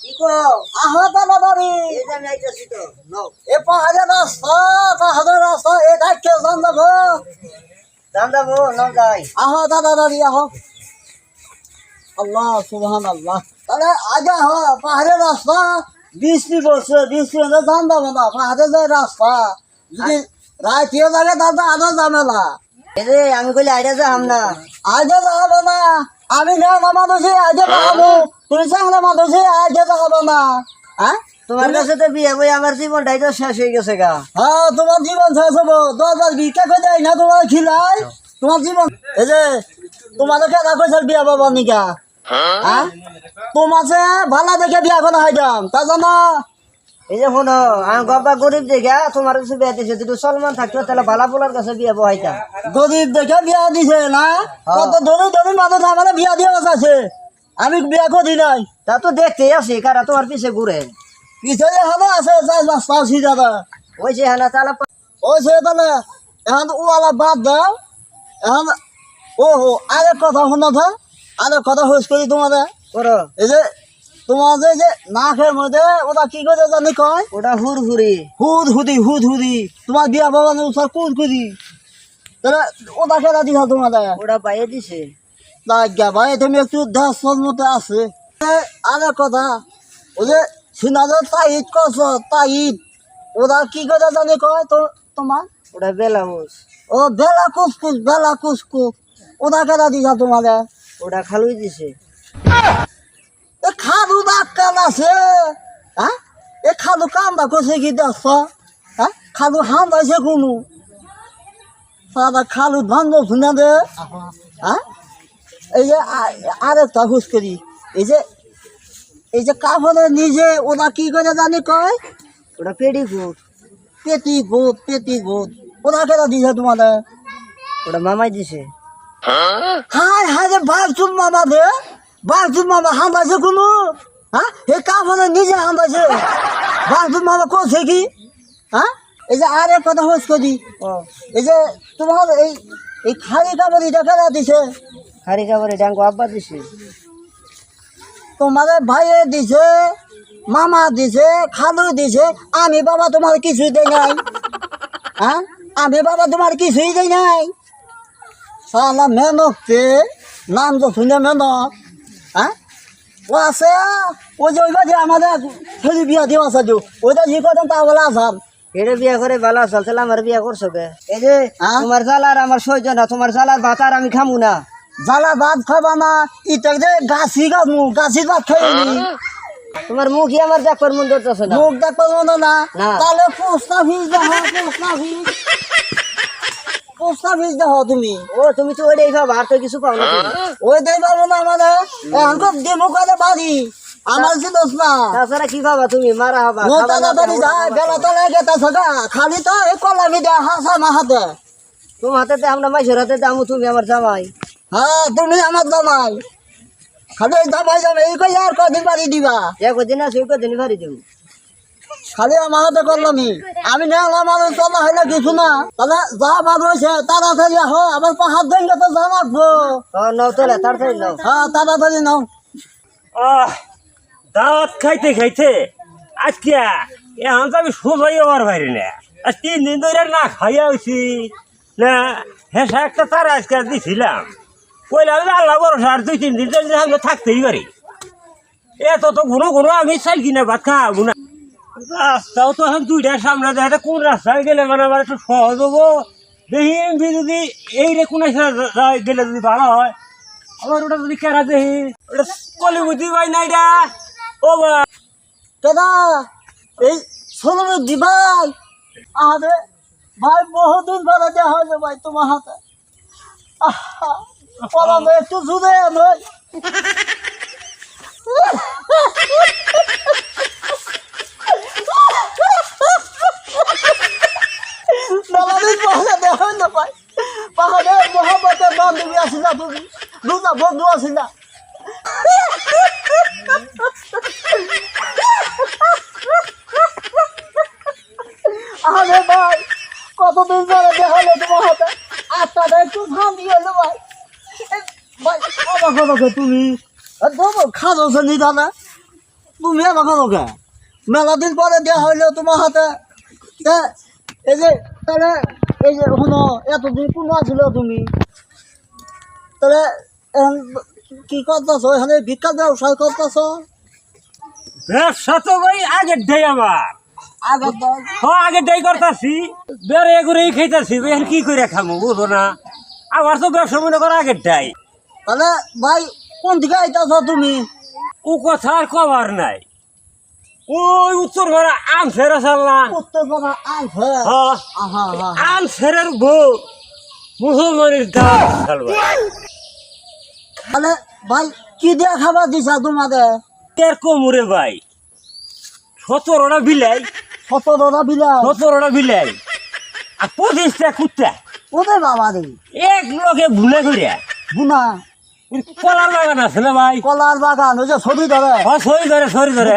কি কো আহো তাড়াতাড়ি এই যে আমি আইতাছি তো নাও। এ পাহাড়ের রাস্তা পাহাড়ের রাস্তা এটা কে জান দেবো দাম যাব নাও যাই। আহো তাড়াতাড়ি আহো। আল্লাহ সুবহান আল্লাহ তাহলে আগে আহো পাহাড়ের রাস্তা বৃষ্টি পড়ছে বৃষ্টি হলে জান দেবো না পাহাড়ের যে রাস্তা। যদি রাইতিয়ে যাবে তাহলে আরও ঝামেলা আমি কইলে আইডা যাম না। আগে যাব না। আমি না মানুষই আগে যাব তুমি চাংলা মানুষই আগে যাব না। হ্যাঁ? তোমার কাছে তো বিয়ে বই আমার জীবনটাই তো শেষ হয়ে গেছে গা। হ্যাঁ তোমার জীবন শেষ হব। হাজার ভিক্ষা করে দেয় না তোমার খিলাই? তোমার জীবন এই যে তোমাদের কেনা কইছে বিয়া বাবা নিকা হ্যাঁ? তোমার সে ভালো দেখে বিয়া করা হয় যাম তা জানো? এই যে শোনো আমি গব্বা গরিব দেখা তোমার কাছে বিয়ে দিছে যদি সলমান থাকতো তাহলে ভালা পোলার কাছে বিয়ে বহাইতাম। গরিব দেখে বিয়া দিছে না? কত ধনী ধনী মানুষ আমার বিয়া দিয়ে আছে আমি বিয়া করি নাই। তা তো দেখতেই আছি কারা তোমার পিছে ঘুরে? পিছনে হানো আছে পাঁচটা সিজাদা ওই যে হ্যাঁ তাহলে ওই সে তাহলে এখন ওয়ালা বাদ দাও। এখন ও হো আরেক কথা শোনো তো। আরেক কথা হুস করি তোমাদের। করো। এই যে তোমার যে নাকের মধ্যে ওটা কি করে জানি কয়? ওটা হুর হুরি হুদ হুদি হুদ হুদি। তোমার বিয়া বাবা উৎসব কুদ কুদি তাহলে ওটা কেনা দিছা তোমাদের? ওটা পাইয়ে দিছে। লাগা ভাই তুমি একটু দশ মতো আছে। আরেক কথা ওই যে সিনাদের তাইট কছ তাইট ওরা কি করে জানি কয় তো তোমার? ওটা বেলামুস ও বেলা কুসকুস বেলা কুসকুস। ওটা কেনা দিছা তোমাদের? ওটা খালুই দিছে। এ খালু ডাক্তার আছে হ্যাঁ? এ খালু কামটা করছে কি দেখছ? হ্যাঁ? খালু আছে কোনো? সাদা খালু ভাঙ্গ শুনে দে হ্যাঁ? এই যে আরেকটা হুস করি এই যে এই যে কাপড়ে নিজে ওরা কি করে জানি কয়? ওটা পেডি ফুট পেটি ভূত পেটি ভূত। ওরা কেন দিছে তোমাদের? ওটা মামাই দিছে। হায়? হায় রে বাথরুম মামা দে। বাথরুম মামা হাঁদাছে কোনো? হ্যাঁ? এই কাপড়ে নিজে হাঁদাছে বাথরুম মামা করছে কি? হ্যাঁ? এই যে আর এক কথা হোস করি এই যে তোমার এই এই খালি কাপড় এটা কেনা দিছে? হারি কাপড়ে ডাঙ্গো আব্বা দিছে। তোমার ভাইয়ে দিছে মামা দিছে খালু দিছে আমি বাবা তোমার কিছুই দেয় নাই। হ্যাঁ? আমি বাবা তোমার কিছুই দেয় নাই। সালা মেনকতে নাম তো শুনে মেনক হ্যাঁ? ও আছে ওই যে ওইবার যে আমাদের বিয়া আছে দিও ওইটা যে কথা তা বলে আসাম। এটা বিয়া করে ভালো আসাল তাহলে আমার বিয়া করছ কে? এই যে হ্যাঁ? তোমার জালার আমার সহ্য না তোমার জালার ভাত আর আমি খামু না। জ্বালা ভাত খাবা না ইটা যে গাছি গামু গাছি ভাত খাইনি তোমার মুখই আমার দেখবার মন ধরতেছে না। মুখ দেখতে পাবো না। তাহলে পোস্টা ফিস দেখো পোস্টা ফিস। পোস্টা ফিস দেখো তুমি। ও তুমি তো ওইটাই খাও আর তো কিছু পাও না তুমি। ওই দেই পাবো না এখন ডেমো করে বাড়ি আমার জিনিস না। তাছাড়া কি খাবা তুমি? মারা হবা নো খাবা যায় বেলা তো লেগে তা খালি তো এই কলামি দেয় হাসা না হাতে। তোমার হাতে আমরা হাতে দামু তুমি আমার জামাই। হ্যাঁ তুমি আমার জামাই। খালি জামাই যাবে এই কই আর কদিন বাড়ি দিবা? একদিন আছে ওই কদিন ভারি দেবো। খালি করলামি আমি নেওয়া মানুষ চলা হইলে কিছু না। তাহলে যা বার হয়েছে তাড়াতাড়ি আহ আবার পাহাড় তো নাও তাড়াতাড়ি নাও। হ্যাঁ তাড়াতাড়ি নাও। দাওয়াত খাইতে খাইতে আজকে এখন তো আমি সোজাই আমার বাইরে না। আজ তিন দিন ধরে না খাইয়া হয়েছি না হেসা একটা তারা আজকে দিছিলাম। কইলাম যে আল্লাহ ভরসা আর দুই তিন দিন ধরে থাকতেই পারি। এত তো ঘুরো ঘুরো আমি চাই কিনা ভাত খাব না রাস্তাও তো এখন দুইটার সামনে দেখা কোন রাস্তায় গেলে মানে আমার একটু সহজ হব? দেখি যদি এই রে কোন গেলে যদি ভালো হয়। আবার ওটা যদি কেরা দেখি? ওটা কলি বুদ্ধি পাই না এটা? ও কেদা এই ষোলো দিবাই আরে ভাই, বহুদিন পরে দেওয়া হয়েছে ভাই তোমার হাতে। পরাম একটু জুড়ে নয় মেলাদিন পরে দেওয়া হয় না ভাই পাহাড়ে মহাপতের বান্ধবী আসিলা তুমি দুটা বন্ধু আসিলা আরে ভাই, কতদিন ধরে দেখাল তোমার হাতে আটটাটা একটু দিয়ে এলো ভাই ভাই অবাক অবাক তুমি দেবো খাদো সে নিদানে তুমি আমাকে লোকে মেলা দিন পরে দেওয়া হইল তোমার হাতে? এই যে তাহলে এই যে শুনো এতদিন কোনো আছিল তুমি? তাহলে কি করতেছ? এখানে ভিক্ষা ব্যবসায় করতেছ? ব্যবসা তো ভাই আগের দেই আমার আগের দেই? করতাছি। বেড়ে করেই খাইতাছি এখন কি করে খামো বুঝো না। আমার তো ব্যবসা মনে করো আগের দেয় তাহলে ভাই কোন দিকে আইতাছ তুমি? ও কথা আর কবার নাই। ওই উত্তর ঘরে আম ফেরা চাল্লা উত্তর পাড়া আইছে হ্যাঁ। আহা আহা আম ফেরার বউ মুসলমানের চালবা তাহলে ভাই কি দিয়ে খাবার দিছা তোমাদের তের কমুরে ভাই? সতেরোটা বিলাই। সতেরোটা বিলা সতেরোটা বিলাই। আর পঁচিশটা কুত্তা। ওদের বাবা রে এক লোকে ভুলে করিয়া বুনা কলার বাগান আছে না ভাই। কলার বাগান ওই যে ছবি ধরে। হ্যাঁ সরি ধরে সরি ধরে।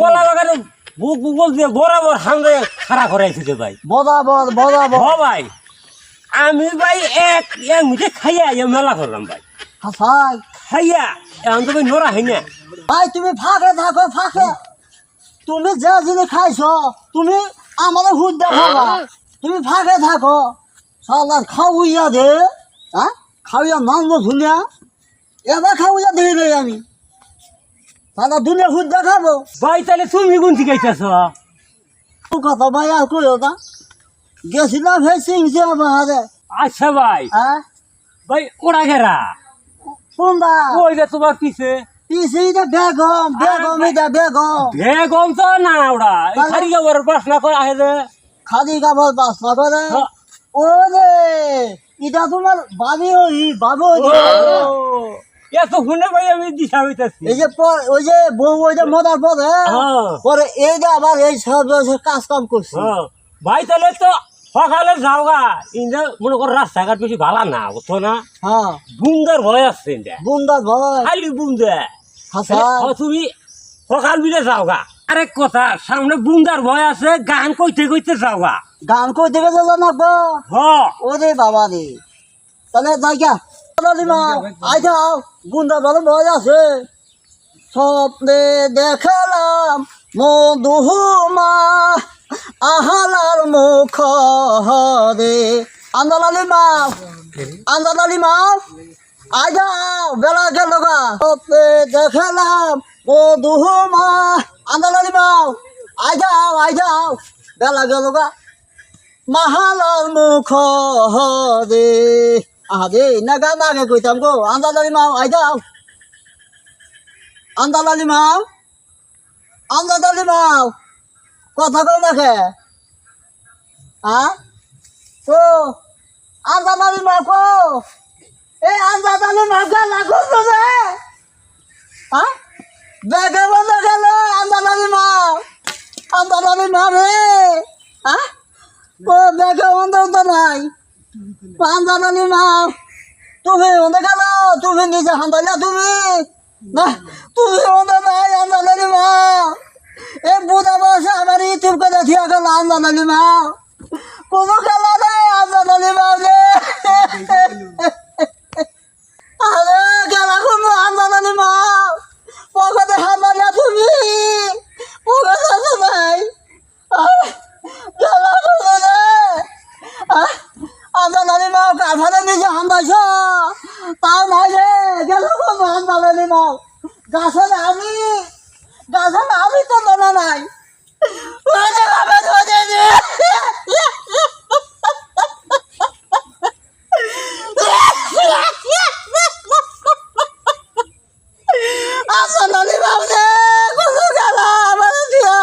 কলা বাগানে বুক বুক দিয়ে বরাবর সামনে খাড়া করাইছে ভাই। বরাবর বরাবর। হ ভাই আমি ভাই এক এক মিটে খাইয়া ইয়া মেলা করলাম ভাই। হাসাই। খাইয়া এখন তো ভাই নড়া হয় না। ভাই তুমি ফাঁকে থাকো ফাঁকে। তুমি যে জিনিস খাইছো তুমি আমাদের হুদ দেখাবা তুমি ফাঁকে থাকো। সালার খাওয়াইয়া দে হ্যাঁ? খাওয়াইয়া মানবো ধুলিয়া এবার খাওয়াইয়া দিয়ে দেই আমি। সালা দুনিয়া হুদ দেখাবো। ভাই তাহলে তুমি কোন শিখাইতেছ কথা ভাই আর কইও না। গেছিলাম হে সিংসি আমাদের আচ্ছা ভাই। হ্যাঁ? ভাই ওরা ঘেরা? কোনটা? ওই যে তোমার পিছে। পিসিটা বেগম বেগম এটা বেগম। বেগম তো না ওরা। খালি যাবার বাসনা করে আহে যে। খালি কাপড় বাসনা করে? হ্যাঁ। ও রে এটা তোমার বাবি ওই বাবু যে। এত শুনে ভাই আমি দিশা হইতেছি। এই যে ওই যে বউ ওই যে মদার পরে হ্যাঁ? পরে এইটা আবার এই সব কাজ কাম করছে। হ্যাঁ। ভাই তাহলে তো সকালে যাও গা। ইন্দা মনে কর রাস্তাঘাট বেশি ভালো না বুঝছ না? হ্যাঁ। বুন্দার ভয় আছে ইন্দা বুন্দার ভয়। খালি বুন্দা। তুমি সকাল মিলে যাও গা। আরেক কথা সামনে বুন্দার ভয় আছে গান কইতে কইতে যাও গা। গান কই থেকে যেন না হ। ওরে বাবা রে তাহলে যাই গা মা আই যাও বুন্দা ভালো ভয় আছে। স্বপ্নে দেখালাম মধুমা আহালার মুখ রে আন্দালালি মা আন্দালালি মা আই যাও, বেলা গেল গা। স্বপ্নে দেখালাম মধুমা আন্দালালি মা আই যাও আই যাও, বেলা গেল গা। মাহালার মুখ দে আদে নাগা নাগে কইতাম গো আন্দালালি মাও আই যাও আন্দালালি মাও আন্দালালি মাও কথা কই নাকে হ্যাঁ কো আন্দালালি মাও কো এই আন্দালালি মাও গা লাগো রে হ্যাঁ বেগে বন্ধ গেল আন্দালালি মাও আন্দালালি মা রে হ্যাঁ ও দেখে অন্ধ তো নাই পাঞ্জানি মা, তুমি অন্ধ গেল তুমি নিজে হান্দাইলা তুমি? না, তুমি অন্ধ নাই আন্দানি মা। এ বুধা বসে আমার ইউটিউব করে থিয়া গেল কোনো খেলা নেই আন্দানি মা আরে খেলা কোনো আন্দানি মা পকেটে হান্দাইলা তুমি পকেটে আছে নাই আহ, খেলা কোনো নেই আন্দানি মা কাঠানে নিজে হান্দাইছ তাও নাই রে গেল কোনো আন্দানি মা গাছের আমি গাছের আমি তো মনে নাই ওরে বাবা ধরে রে আন্দানি বাবু কোনো গেলা আমার দিয়া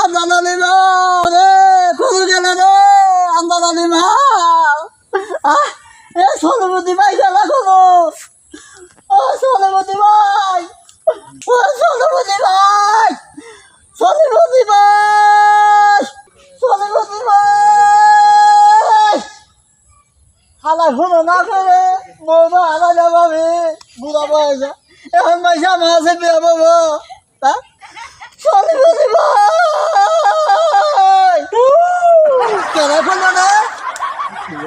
আন্দানি মা রে কোনো গেল রে আন্দানি মা এ সোনমতি ভাই গেল কোনো ও সোনমতি ভাই। ও সোনমতি ভাই। সোনমতি ভাই। সোনমতি ভাই। হালা শুনো না করে বৌমা হালা যাবাবে বুড়া বয়সে। এখন পয়সা মাসে বিয়ে পাবো। হ্যাঁ সোনমতি ভাই।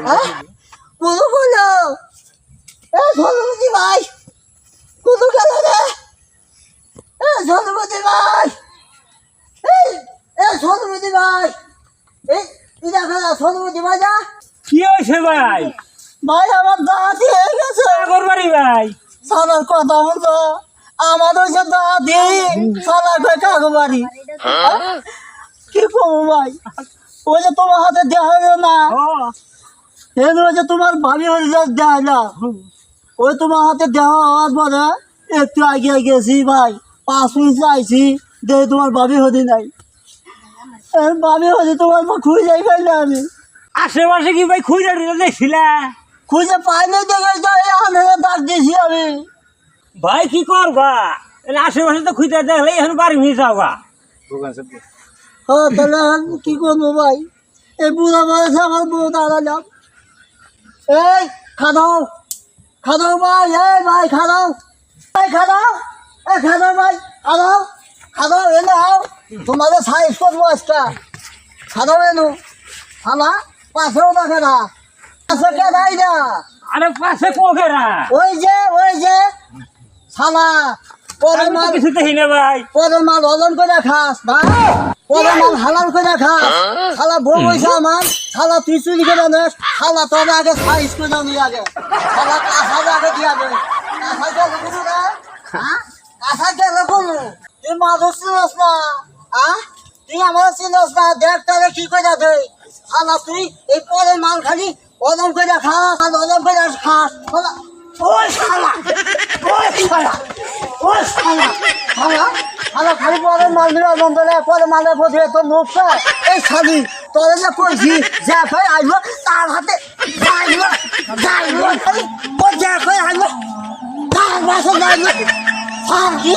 কেন হ্যাঁ করল এ ভাই কুদু গেল রে? এ ঝলমতি ভাই এই এ ভাই এই খেলা ভাই যা? কি হয়েছে ভাই? ভাই আমার দাঁতি হয়ে গেছে। আগর ভাই। সালার কথা বলতো আমার হচ্ছে দাদি সালার কয় কাকু বাড়ি। কি করব ভাই? ওই যে তোমার হাতে দেওয়া হলো না। এই হচ্ছে তোমার ভাবি হয়ে দেয় না। ওই তোমার হাতে দেওয়া হওয়ার পরে একটু আগে গেছি ভাই পাঁচ মিনিট আইছি দেখি তোমার ভাবি হদি নাই। ভাবি হদি তোমার খুঁজে যাই পাই না আমি। আশেপাশে কি ভাই খুঁজে দেখছিলা? খুঁজে পাই না দেখে তো এই আনন্দ ডাক দিয়েছি আমি। ভাই কি করবা? আশেপাশে তো খুঁজে দেখলে এখন বাড়ি নিয়ে যাওয়া ও তাহলে কি করব ভাই? এই বুড়া বয়সে আমার বউ দাঁড়ালাম। এই খাদাও। খাদাও ভাই এই ভাই খাদাও। এই খাদাও এই খাদাও ভাই খাদাও। খাদাও এনে আও। তোমাদের সাইজ করব আজকে খাদাও এনো। খালা পাশেও দেখে না পাশে কে দেয় না আরে পাশে কোকেরা ওই যে ওই যে। শালা পরে আমি তো মাল কিছু দেখি না ভাই। পরে মাল হজম করে খাস ভাই পরে মাল হালাল করে খাস। শালা বউ পয়সা আমার শালা তুই চুরি করে নেস শালা তোর আগে সাইজ করে জানি আগে। শালা কাঁচা আগে দিয়া দে। কাঁচা কে লুকুনু রে? হ্যাঁ? কাঁচা কে লুকুনু তুই মাদুর চিনস না। হ্যাঁ? তুই আমার চিনস না দেখ তারে কি করে দে। শালা তুই এই পরে মাল খালি হজম করে খাস আর হজম করে খাস। শালা ওই শালা! ওই শালা! ওই শালা শালা শালা খালি পরে মাল দিলে নন্দনে পরে মালের প্রতি তোর মুখটা এই শালি, তোর যে কইছি, যা ফে আইলো তার হাতে যাইলো খালি ও যা ফে আইলো তার বাসা যাইলো আর কি?